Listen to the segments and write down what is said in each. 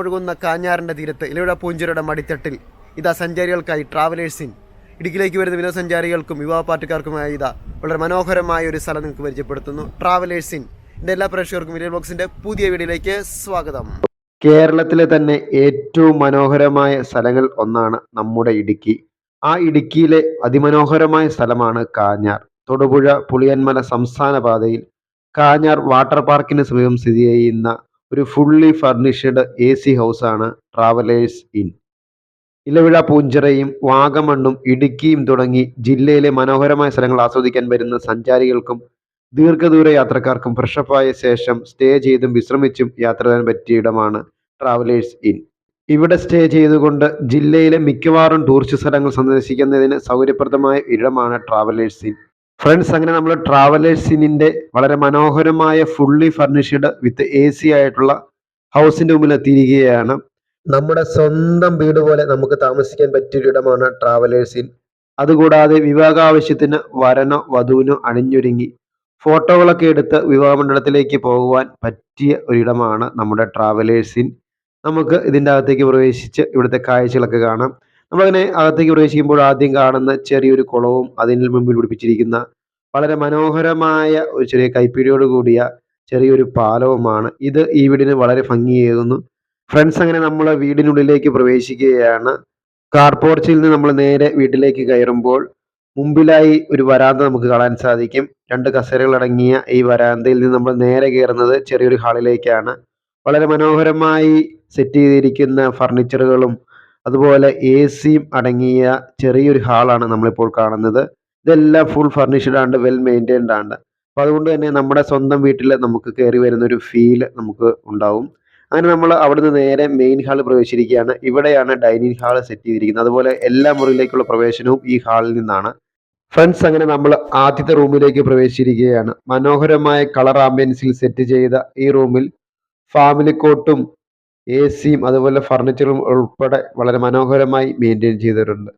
ഒഴുകുന്ന കാഞ്ഞാറിന്റെ തീരത്ത് ഇലവിഴ പൂഞ്ചിരയുടെ മടിത്തട്ടിൽ ഇതാ സഞ്ചാരികൾക്കായി ട്രാവലേഴ്സിൻ ഇടുക്കിയിലേക്ക് വരുന്ന വിനോദസഞ്ചാരികൾക്കും യുവാ പാർട്ടിക്കാർക്കുമായി ഇതാ വളരെ മനോഹരമായ ഒരു സ്ഥലം നിങ്ങൾക്ക് പരിചയപ്പെടുത്തുന്നു. ട്രാവലേഴ്സിൻ എന്റെ എല്ലാ പ്രേക്ഷകർക്കും വിരിയൽ ബോക്സിന്റെ പുതിയ വീഡിയോയിലേക്ക് സ്വാഗതം. കേരളത്തിലെ തന്നെ ഏറ്റവും മനോഹരമായ സ്ഥലങ്ങൾ ഒന്നാണ് നമ്മുടെ ഇടുക്കി. ആ ഇടുക്കിയിലെ അതിമനോഹരമായ സ്ഥലമാണ് കാഞ്ഞാർ. തൊടുപുഴ പുളിയന്മല സംസ്ഥാന പാതയിൽ കാഞ്ഞാർ വാട്ടർ പാർക്കിന് സമീപം സ്ഥിതി ചെയ്യുന്ന ഒരു ഫുള്ളി ഫർണിഷ്ഡ് എ സി ഹൗസാണ് ട്രാവലേഴ്സ് ഇൻ ഇലവിഴ പൂഞ്ചിറയും വാഗമണ്ണും ഇടുക്കിയും തുടങ്ങി ജില്ലയിലെ മനോഹരമായ സ്ഥലങ്ങൾ ആസ്വദിക്കാൻ വരുന്ന സഞ്ചാരികൾക്കും ദീർഘദൂര യാത്രക്കാർക്കും ഫ്രഷപ്പായ ശേഷം സ്റ്റേ ചെയ്തും വിശ്രമിച്ചും യാത്ര ചെയ്യാൻ പറ്റിയ ഇടമാണ് ട്രാവലേഴ്സ് ഇൻ ഇവിടെ സ്റ്റേ ചെയ്തുകൊണ്ട് ജില്ലയിലെ മിക്കവാറും ടൂറിസ്റ്റ് സ്ഥലങ്ങൾ സന്ദർശിക്കുന്നതിന് സൗകര്യപ്രദമായ ഇടമാണ് ട്രാവലേഴ്സ് ഇൻ ഫ്രണ്ട്സ് അങ്ങനെ നമ്മൾ ട്രാവലേഴ്സ് ഇന്നിന്റെ വളരെ മനോഹരമായ fully furnished with A C ആയിട്ടുള്ള ഹൗസിന്റെ മുമ്പിൽ എത്തിയിരിക്കുകയാണ്. നമ്മുടെ സ്വന്തം വീട് പോലെ നമുക്ക് താമസിക്കാൻ പറ്റിയ ഇടമാണ് ട്രാവലേഴ്സ് ഇൻ അതുകൂടാതെ വിവാഹാവശ്യത്തിന് വരനോ വധുവിനോ അണിഞ്ഞൊരുങ്ങി. ഫോട്ടോകളൊക്കെ എടുത്ത് വിവാഹമണ്ഡലത്തിലേക്ക് പോകുവാൻ പറ്റിയ ഒരിടമാണ് നമ്മുടെ ട്രാവലേഴ്സ് ഇൻ നമുക്ക് ഇതിന്റെ അകത്തേക്ക് പ്രവേശിച്ച് ഇവിടുത്തെ കാഴ്ചകളൊക്കെ കാണാം. നമ്മളങ്ങനെ അകത്തേക്ക് പ്രവേശിക്കുമ്പോൾ ആദ്യം കാണുന്ന ചെറിയൊരു കുളവും അതിന് മുമ്പിൽ പിടിപ്പിച്ചിരിക്കുന്ന വളരെ മനോഹരമായ ഒരു ചെറിയ കൈപ്പിടിയോട് കൂടിയ ചെറിയൊരു പാലവുമാണ്. ഇത് ഈ വീടിന് വളരെ ഭംഗിയേകുന്നു. ഫ്രണ്ട്സ് അങ്ങനെ നമ്മൾ വീടിനുള്ളിലേക്ക് പ്രവേശിക്കുകയാണ്. കാർ പോർച്ചിൽ നിന്ന് നമ്മൾ നേരെ വീട്ടിലേക്ക് കയറുമ്പോൾ മുമ്പിലായി ഒരു വരാന്ത നമുക്ക് കാണാൻ സാധിക്കും. രണ്ട് കസേരകൾ അടങ്ങിയ ഈ വരാന്തയിൽ നിന്ന് നമ്മൾ നേരെ കയറുന്നത് ചെറിയൊരു ഹാളിലേക്കാണ്. വളരെ മനോഹരമായി സെറ്റ് ചെയ്തിരിക്കുന്ന ഫർണിച്ചറുകളും അതുപോലെ എ സിയും അടങ്ങിയ ചെറിയൊരു ഹാളാണ് നമ്മളിപ്പോൾ കാണുന്നത്. ഇതെല്ലാം ഫുൾ ഫർണിഷ്ഡ് ആണ് വെൽ മെയിന്റൈൻഡ് ആണ്. അപ്പോൾ അതുകൊണ്ട് തന്നെ നമ്മുടെ സ്വന്തം വീട്ടിൽ നമുക്ക് കയറി വരുന്ന ഒരു ഫീൽ നമുക്ക് ഉണ്ടാവും. അങ്ങനെ നമ്മൾ അവിടുന്ന് നേരെ മെയിൻ ഹാൾ പ്രവേശിച്ചിരിക്കുകയാണ്. ഇവിടെയാണ് ഡൈനിങ് ഹാൾ സെറ്റ് ചെയ്തിരിക്കുന്നത്. അതുപോലെ എല്ലാ മുറിയിലേക്കുള്ള പ്രവേശനവും ഈ ഹാളിൽ നിന്നാണ്. ഫ്രണ്ട്സ് അങ്ങനെ നമ്മൾ ആദ്യത്തെ റൂമിലേക്ക് പ്രവേശിച്ചിരിക്കുകയാണ്. മനോഹരമായ കളർ ആംബിയൻസിൽ സെറ്റ് ചെയ്ത ഈ റൂമിൽ ഫാമിലി കോട്ടും എ സിയും അതുപോലെ ഫർണിച്ചറും ഉൾപ്പെടെ വളരെ മനോഹരമായി മെയിന്റെയിൻ ചെയ്തിട്ടുണ്ട്.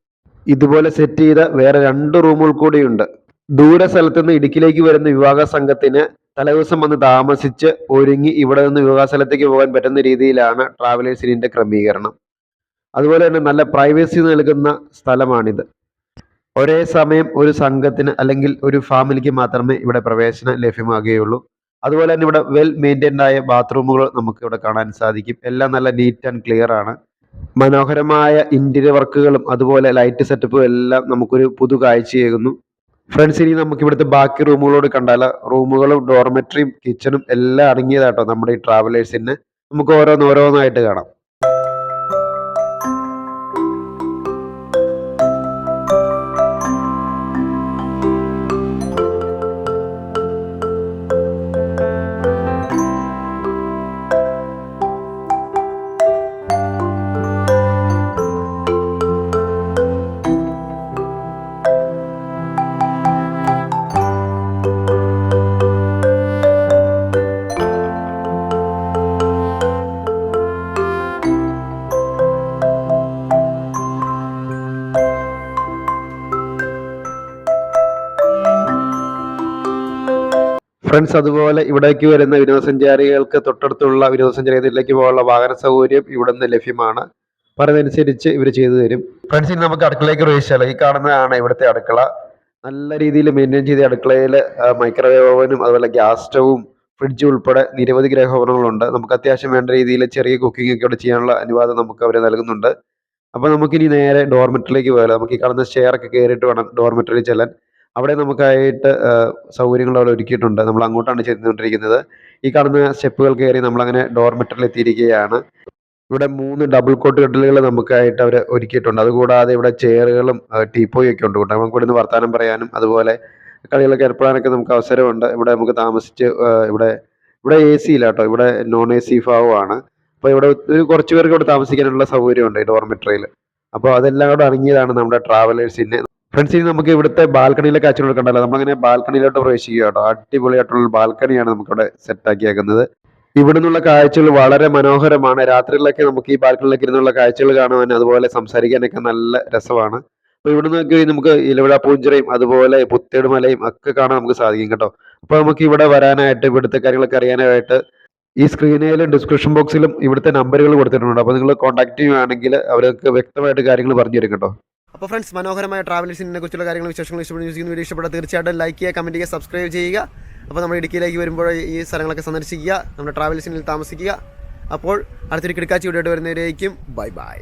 ഇതുപോലെ സെറ്റ് ചെയ്ത വേറെ രണ്ട് റൂമുകൾ കൂടിയുണ്ട്. ദൂര സ്ഥലത്ത് നിന്ന് ഇടുക്കിയിലേക്ക് വരുന്ന വിവാഹ സംഘത്തിന് തലേദിവസം വന്ന് താമസിച്ച് ഒരുങ്ങി ഇവിടെ നിന്ന് വിവാഹ സ്ഥലത്തേക്ക് പോകാൻ പറ്റുന്ന രീതിയിലാണ് ട്രാവലേഴ്സിന്റെ ക്രമീകരണം. അതുപോലെ തന്നെ നല്ല പ്രൈവസി നൽകുന്ന സ്ഥലമാണിത്. ഒരേ സമയം ഒരു സംഘത്തിന് അല്ലെങ്കിൽ ഒരു ഫാമിലിക്ക് മാത്രമേ ഇവിടെ പ്രവേശനം ലഭ്യമാകുകയുള്ളൂ. അതുപോലെ തന്നെ ഇവിടെ വെൽ മെയിന്റൈൻഡ് ആയ ബാത്റൂമുകൾ നമുക്ക് ഇവിടെ കാണാൻ സാധിക്കും. എല്ലാം നല്ല നീറ്റ് ആൻഡ് ക്ലിയർ ആണ്. മനോഹരമായ ഇന്റീരിയർ വർക്കുകളും അതുപോലെ ലൈറ്റ് സെറ്റപ്പും എല്ലാം നമുക്കൊരു പുതു കാഴ്ചയേകുന്നു. ഫ്രണ്ട്സ് ഇനി നമുക്ക് ഇവിടുത്തെ ബാക്കി റൂമുകളോട് കണ്ടാൽ റൂമുകളും ഡോർമെട്രിയും കിച്ചണും എല്ലാം അടങ്ങിയതാട്ടോ നമ്മുടെ ഈ ട്രാവലേഴ്സിന് നമുക്ക് ഓരോന്നോരോന്നായിട്ട് കാണാം. ഫ്രണ്ട്സ് അതുപോലെ ഇവിടേക്ക് വരുന്ന വിനോദസഞ്ചാരികൾക്ക് തൊട്ടടുത്തുള്ള വിനോദസഞ്ചാര കേന്ദ്രത്തിലേക്ക് പോകാനുള്ള വാഹന സൗകര്യം ഇവിടെ നിന്ന് ലഭ്യമാണ്. പറഞ്ഞതനുസരിച്ച് ഇവർ ചെയ്തു തരും. ഫ്രണ്ട്സ് ഇനി നമുക്ക് അടുക്കളയിലേക്ക് പ്രവേശിച്ചാൽ ഈ കാണുന്നതാണ് ഇവിടുത്തെ അടുക്കള. നല്ല രീതിയിൽ മെയിന്റെയിൻ ചെയ്ത അടുക്കളയിൽ മൈക്രോവേവ് ഓവനും അതുപോലെ ഗ്യാസ് സ്റ്റവും ഫ്രിഡ്ജ് ഉൾപ്പെടെ നിരവധി ഗ്രഹോപകരണങ്ങളുണ്ട് നമുക്ക് അത്യാവശ്യം വേണ്ട രീതിയിൽ ചെറിയ കുക്കിംഗ് ഒക്കെ ഇവിടെ ചെയ്യാനുള്ള അനുവാദം നമുക്ക് അവർ നൽകുന്നുണ്ട്. അപ്പോൾ നമുക്കിനി നേരെ ഡോർമെറ്ററിലേക്ക് പോയാലോ? നമുക്ക് ഈ കാണുന്ന ഷെയർ സ്റ്റെയറൊക്കെ കയറിയിട്ട് വേണം ഡോർമെറ്ററിൽ ചെല്ലാൻ. അവിടെ നമുക്കായിട്ട് സൗകര്യങ്ങൾ അവിടെ ഒരുക്കിയിട്ടുണ്ട്. നമ്മൾ അങ്ങോട്ടാണ് ചെന്നുകൊണ്ടിരിക്കുന്നത്. ഈ കാണുന്ന സ്റ്റെപ്പുകൾ കയറി നമ്മളങ്ങനെ ഡോർമെറ്ററിൽ എത്തിയിരിക്കുകയാണ്. ഇവിടെ മൂന്ന് ഡബിൾ കോട്ട് കട്ടിലുകൾ നമുക്കായിട്ട് അവർ ഒരുക്കിയിട്ടുണ്ട്. അതുകൂടാതെ ഇവിടെ ചെയറുകളും ടീപ്പോയും ഒക്കെ ഉണ്ട് കേട്ടോ. നമുക്ക് ഇവിടെ വർത്തമാനം പറയാനും അതുപോലെ കളികളൊക്കെ ഏർപ്പെടാനൊക്കെ നമുക്ക് അവസരമുണ്ട്. ഇവിടെ നമുക്ക് താമസിച്ച് ഇവിടെ ഇവിടെ എ സി ഇല്ല കേട്ടോ. ഇവിടെ നോൺ എ സി ആണ് അപ്പോൾ ഇവിടെ ഒരു കുറച്ച് പേർക്ക് ഇവിടെ താമസിക്കാനുള്ള സൗകര്യമുണ്ട് ഈ ഡോർമെറ്ററിയിൽ അപ്പോൾ അതെല്ലാം കൂടെ അടങ്ങിയതാണ് നമ്മുടെ ട്രാവലേഴ്സിന്റെ ഫ്രണ്ട്സ് ഇനി നമുക്ക് ഇവിടുത്തെ ബാൽക്കണിയിലെ കാഴ്ചകൾ കണ്ടല്ലോ നമ്മളങ്ങനെ ബാൽക്കണിയിലോട്ട് പ്രവേശിക്കുക കേട്ടോ അടിപൊളിയായിട്ടുള്ള ബാൽക്കണിയാണ് നമുക്കിവിടെ സെറ്റാക്കിയേക്കുന്നത് ഇവിടെ നിന്നുള്ള കാഴ്ചകൾ വളരെ മനോഹരമാണ്. രാത്രിയിലൊക്കെ നമുക്ക് ഈ ബാൽക്കണിയിലേക്ക് ഇരുന്നുള്ള കാഴ്ചകൾ കാണുവാനും അതുപോലെ സംസാരിക്കാനൊക്കെ നല്ല രസമാണ്. അപ്പോൾ ഇവിടെ നിന്നൊക്കെ നമുക്ക് ഇലവിഴ പൂഞ്ചിറയും അതുപോലെ പുത്തേട് മലയും ഒക്കെ കാണാൻ നമുക്ക് സാധിക്കും കേട്ടോ. അപ്പോൾ നമുക്ക് ഇവിടെ വരാനായിട്ട് ഇവിടുത്തെ കാര്യങ്ങളൊക്കെ അറിയാനായിട്ട് ഈ സ്ക്രീനിലും ഡിസ്ക്രിപ്ഷൻ ബോക്സിലും ഇവിടുത്തെ നമ്പറുകൾ കൊടുത്തിട്ടുണ്ട്. അപ്പോൾ നിങ്ങൾ കോൺടാക്ട് ചെയ്യുകയാണെങ്കിൽ അവർക്ക് വ്യക്തമായിട്ട് കാര്യങ്ങൾ പറഞ്ഞു തരും കേട്ടോ. അപ്പോൾ ഫ്രണ്ട്സ് മനോഹരമായ ട്രാവലേഴ്സിനെ കുറിച്ചുള്ള കാര്യങ്ങൾ വിശേഷങ്ങൾ ഇഷ്ടപ്പെടുന്ന വീഡിയോ ഇഷ്ടപ്പെട്ടാൽ തീർച്ചയായിട്ടും ലൈക്ക് ചെയ്യുക കമന്റ് ചെയ്യുക സബ്സ്ക്രൈബ് ചെയ്യുക. അപ്പോൾ നമ്മൾ ഇടുക്കിയിലേക്ക് വരുമ്പോൾ ഈ സ്ഥലങ്ങളൊക്കെ സന്ദർശിക്കുക നമ്മുടെ ട്രാവലേഴ്സിനിൽ താമസിക്കുക. അപ്പോൾ അടുത്തൊരു കിടക്കാച്ചി വീഡിയോ വരുന്നവരേക്കും ബൈ ബൈ